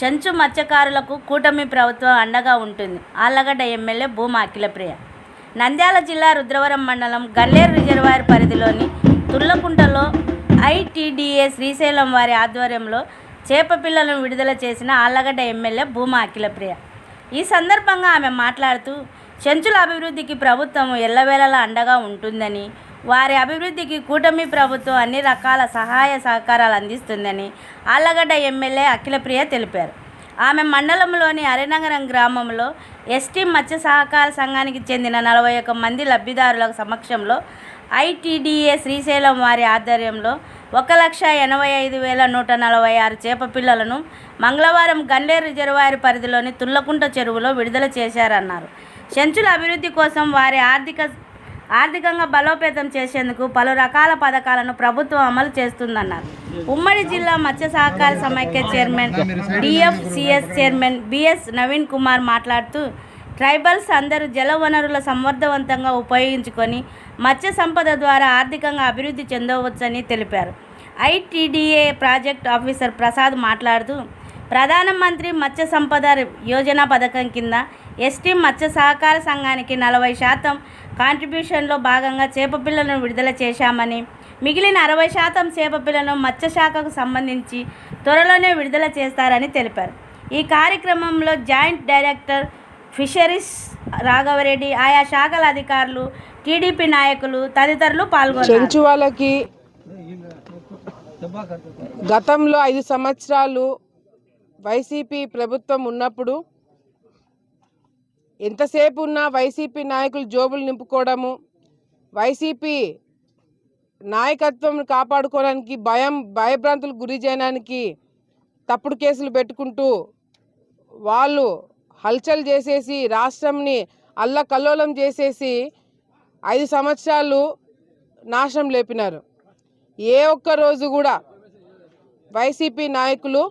చెంచు మత్స్యకారులకు కూటమి ప్రభుత్వం అండగా ఉంటుంది. ఆళ్ళగడ్డ ఎమ్మెల్యే భూమా అఖిలప్రియ. నంద్యాల జిల్లా రుద్రవరం మండలం గల్లేరు రిజర్వాయర్ పరిధిలోని తుల్లకుంటలో ఐటీడీఏ శ్రీశైలం వారి ఆధ్వర్యంలో చేప పిల్లలను విడుదల చేసిన ఆళ్ళగడ్డ ఎమ్మెల్యే భూమా అఖిలప్రియ. ఈ సందర్భంగా ఆమె మాట్లాడుతూ చెంచుల అభివృద్ధికి ప్రభుత్వం ఎల్లవేళలా అండగా ఉంటుందని వారి అభివృద్ధికి కూటమి ప్రభుత్వం అన్ని రకాల సహాయ సహకారాలు అందిస్తుందని ఆళ్ళగడ్డ ఎమ్మెల్యే అఖిలప్రియ తెలిపారు. ఆమె మండలంలోని హరినగరం గ్రామంలో ఎస్టీ మత్స్య సహకార సంఘానికి చెందిన నలభై ఒక్క మంది లబ్ధిదారుల సమక్షంలో ఐటీడీఏ శ్రీశైలం వారి ఆధ్వర్యంలో ఒక లక్ష ఎనభై ఐదు వేల నూట నలభై ఆరు చేప పిల్లలను మంగళవారం గండే రిజర్వాయర్ పరిధిలోని తుల్లకుంట చెరువులో విడుదల చేశారన్నారు. చెంచుల అభివృద్ధి కోసం వారి ఆర్థిక ఆర్థికంగా బలోపేతం చేసేందుకు పలు రకాల పథకాలను ప్రభుత్వం అమలు చేస్తుందన్నారు. ఉమ్మడి జిల్లా మత్స్య సహకార సమైక్య chairman DFCS chairman BS Naveen Kumar మాట్లాడుతూ ట్రైబల్స్ అందరూ జల వనరుల సమర్థవంతంగా ఉపయోగించుకొని మత్స్య సంపద ద్వారా ఆర్థికంగా అభివృద్ధి చెందవచ్చని తెలిపారు. ఐటీడీఏ ప్రాజెక్ట్ ఆఫీసర్ ప్రసాద్ మాట్లాడుతూ ప్రధానమంత్రి మత్స్య సంపద యోజన పథకం కింద ఎస్టీ మత్స్య సహకార సంఘానికి నలభై శాతం కాంట్రిబ్యూషన్లో భాగంగా చేపపిల్లను విడుదల చేశామని మిగిలిన అరవై శాతం చేపపిల్లను మత్స్యశాఖకు మత్స్య శాఖకు సంబంధించి త్వరలోనే విడుదల చేస్తారని తెలిపారు. ఈ కార్యక్రమంలో జాయింట్ డైరెక్టర్ ఫిషరీస్ రాఘవరెడ్డి ఆయా శాఖల అధికారులు టీడీపీ నాయకులు తదితరులు పాల్గొన్నారు. వాళ్ళకి గతంలో ఐదు సంవత్సరాలు వైసీపీ ప్రభుత్వం ఉన్నప్పుడు ఎంతసేపు ఉన్నా వైసీపీ నాయకులు జోబులు నింపుకోవడము వైసీపీ నాయకత్వం కాపాడుకోవడానికి భయం భయభ్రాంతులకు గురి చేయడానికి తప్పుడు కేసులు పెట్టుకుంటూ వాళ్ళు హల్చల్ చేసేసి రాష్ట్రంని అల్లకల్లోలం చేసేసి ఐదు సంవత్సరాలు నాశనం లేపినారు. ఏ ఒక్క రోజు కూడా వైసీపీ నాయకులు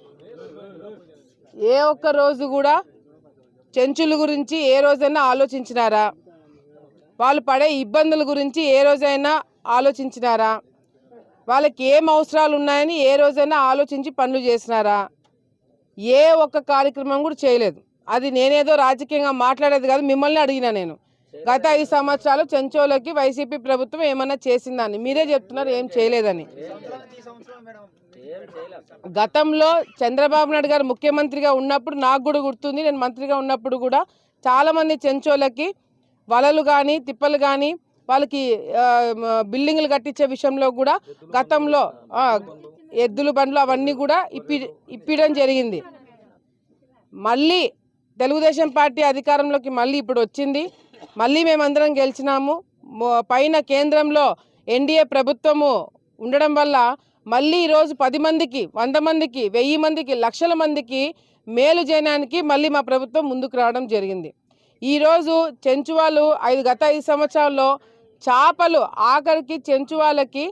ఏ ఒక్క రోజు కూడా చెంచుల గురించి ఏ రోజైనా ఆలోచించినారా? వాళ్ళు పడే ఇబ్బందుల గురించి ఏ రోజైనా ఆలోచించినారా? వాళ్ళకి ఏం అవసరాలు ఉన్నాయని ఏ రోజైనా ఆలోచించి పనులు చేసినారా? ఏ ఒక్క కార్యక్రమం కూడా చేయలేదు. అది నేనేదో రాజకీయంగా మాట్లాడేది కాదు మిమ్మల్ని అడిగినా నేను. గత ఐదు సంవత్సరాలు చెంచోలకి వైసీపీ ప్రభుత్వం ఏమన్నా చేసిందని. మీరే చెప్తున్నారు ఏం చేయలేదని. గతంలో చంద్రబాబు నాయుడు గారు ముఖ్యమంత్రిగా ఉన్నప్పుడు నాకు కూడా గుర్తుంది నేను మంత్రిగా ఉన్నప్పుడు కూడా చాలా మంది చెంచోలకి వలలు కానీ తిప్పలు కానీ వాళ్ళకి బిల్డింగ్లు కట్టించే విషయంలో కూడా గతంలో ఎద్దులు బండ్లు అవన్నీ కూడా ఇప్పి ఇప్పించడం జరిగింది. మళ్ళీ తెలుగుదేశం పార్టీ అధికారంలోకి మళ్ళీ ఇప్పుడు వచ్చింది. మళ్ళీ మేమందరం గెలిచినాము. పైన కేంద్రంలో ఎన్డీఏ ప్రభుత్వము ఉండడం వల్ల మళ్ళీ ఈరోజు పది మందికి వంద మందికి వెయ్యి మందికి లక్షల మందికి మేలు చేయడానికి మళ్ళీ మా ప్రభుత్వం ముందుకు రావడం జరిగింది. ఈరోజు చెంచువాళ్ళు ఐదు గత ఐదు సంవత్సరాల్లో చేపలు ఆఖరికి చెంచువాళ్ళకి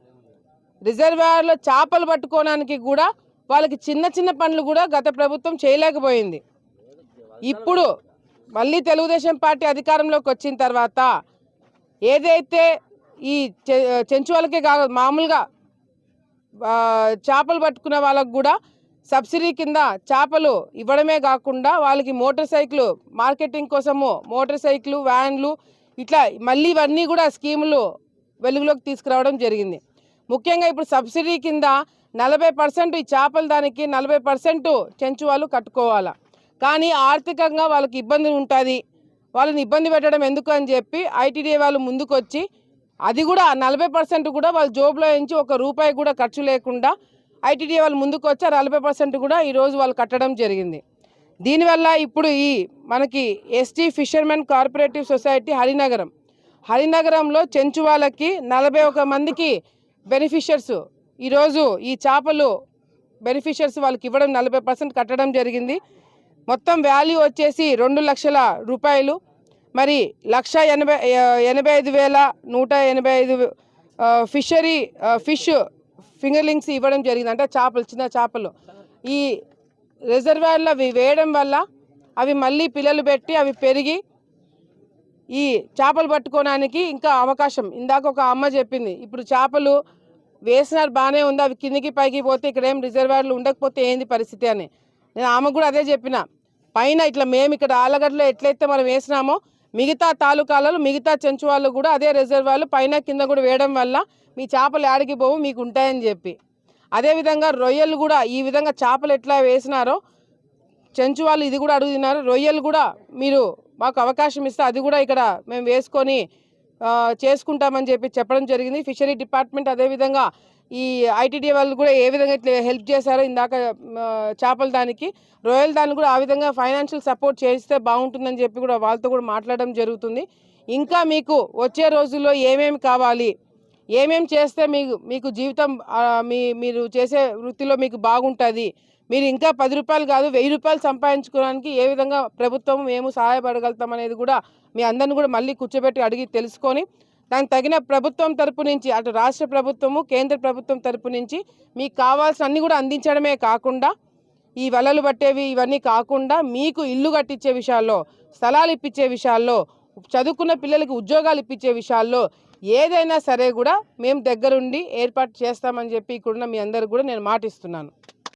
రిజర్వాయర్లో చేపలు పట్టుకోవడానికి కూడా వాళ్ళకి చిన్న చిన్న పనులు కూడా గత ప్రభుత్వం చేయలేకపోయింది. ఇప్పుడు మళ్ళీ తెలుగుదేశం పార్టీ అధికారంలోకి వచ్చిన తర్వాత ఏదైతే ఈ చె చెంచువాళ్ళకే కాదు మామూలుగా చేపలు పట్టుకునే వాళ్ళకు కూడా సబ్సిడీ కింద చేపలు ఇవ్వడమే కాకుండా వాళ్ళకి మోటార్ సైకిల్ మార్కెటింగ్ కోసము మోటార్ సైకిల్ వ్యాన్లు ఇట్లా మళ్ళీ ఇవన్నీ కూడా స్కీములు వెలుగులోకి తీసుకురావడం జరిగింది. ముఖ్యంగా ఇప్పుడు సబ్సిడీ కింద నలభై పర్సెంట్ ఈ చేపల దానికి నలభై పర్సెంట్ చెంచు వాళ్ళు కట్టుకోవాలా. కానీ ఆర్థికంగా వాళ్ళకి ఇబ్బంది ఉంటుంది. వాళ్ళని ఇబ్బంది పెట్టడం ఎందుకు అని చెప్పి ఐటీడీఏ వాళ్ళు ముందుకొచ్చి అది కూడా నలభై పర్సెంట్ కూడా వాళ్ళ జోబులో నుంచి ఒక రూపాయి కూడా ఖర్చు లేకుండా ఐటీడీఏ వాళ్ళు ముందుకు వచ్చి నలభై పర్సెంట్ కూడా ఈరోజు వాళ్ళు కట్టడం జరిగింది. దీనివల్ల ఇప్పుడు ఈ మనకి ST fishermen cooperative society Harinagaram హరినగరంలో Chenchu వాళ్ళకి నలభై ఒక మందికి బెనిఫిషియర్స్ ఈరోజు ఈ చేపలు బెనిఫిషియర్స్ వాళ్ళకి ఇవ్వడం నలభై పర్సెంట్ కట్టడం జరిగింది. మొత్తం వాల్యూ వచ్చేసి రెండు లక్షల రూపాయలు. మరి లక్ష ఎనభై ఎనభై ఐదు వేల నూట ఎనభై ఐదు ఫిషరీ ఫిష్ ఫింగర్లింగ్స్ ఇవ్వడం జరిగింది. అంటే చేపలు చిన్న చేపలు. ఈ రిజర్వాయర్లు అవి వేయడం వల్ల అవి మళ్ళీ పిల్లలు పెట్టి అవి పెరిగి ఈ చేపలు పట్టుకోవడానికి ఇంకా అవకాశం. ఇందాక ఒక అమ్మ చెప్పింది ఇప్పుడు చేపలు వేసినారు బాగానే ఉంది అవి కిందికి పైకి పోతే ఇక్కడ ఏం రిజర్వాయర్లు ఉండకపోతే ఏంది పరిస్థితి అని. నేను ఆమె కూడా అదే చెప్పిన. పైన ఇట్లా మేము ఇక్కడ ఆలగడ్డలో ఎట్లయితే మనం వేసినామో మిగతా తాలూకాలలో మిగతా చెంచు వాళ్ళు కూడా అదే రిజర్వాలు పైన కింద కూడా వేయడం వల్ల మీ చేపలు ఆడికి పోవు మీకు ఉంటాయని చెప్పి. అదేవిధంగా రొయ్యలు కూడా ఈ విధంగా చేపలు ఎట్లా వేసినారో చెంచు వాళ్ళు ఇది కూడా అడుగుతున్నారు. రొయ్యలు కూడా మీరు మాకు అవకాశం ఇస్తే అది కూడా ఇక్కడ మేము వేసుకొని చేసుకుంటామని చెప్పి చెప్పడం జరిగింది. ఫిషరీ డిపార్ట్మెంట్ అదేవిధంగా ఈ ఐటీడీ వాళ్ళు కూడా ఏ విధంగా ఇట్లా హెల్ప్ చేశారో ఇందాక చేపల దానికి రొయ్యల దాన్ని కూడా ఆ విధంగా ఫైనాన్షియల్ సపోర్ట్ చేస్తే బాగుంటుందని చెప్పి కూడా వాళ్ళతో కూడా మాట్లాడడం జరుగుతుంది. ఇంకా మీకు వచ్చే రోజుల్లో ఏమేమి కావాలి? ఏమేమి చేస్తే మీకు మీకు జీవితం మీ మీరు చేసే వృత్తిలో మీకు బాగుంటుంది? మీరు ఇంకా పది రూపాయలు కాదు వెయ్యి రూపాయలు సంపాదించుకోవడానికి ఏ విధంగా ప్రభుత్వం మేము సహాయపడగలుగుతాం అనేది కూడా మీ అందరిని కూడా మళ్ళీ కూర్చోబెట్టి అడిగి తెలుసుకొని దానికి తగిన ప్రభుత్వం తరపు నుంచి అటు రాష్ట్ర ప్రభుత్వము కేంద్ర ప్రభుత్వం తరపు నుంచి మీకు కావాల్సిన అన్నీ కూడా అందించడమే కాకుండా ఈ వలలు పట్టేవి ఇవన్నీ కాకుండా మీకు ఇల్లు కట్టించే విషయాల్లో స్థలాలు ఇప్పించే విషయాల్లో చదువుకున్న పిల్లలకి ఉద్యోగాలు ఇప్పించే విషయాల్లో ఏదైనా సరే కూడా మేము దగ్గరుండి ఏర్పాటు చేస్తామని చెప్పి ఇక్కడున్న మీ అందరు కూడా నేను మాటిస్తున్నాను.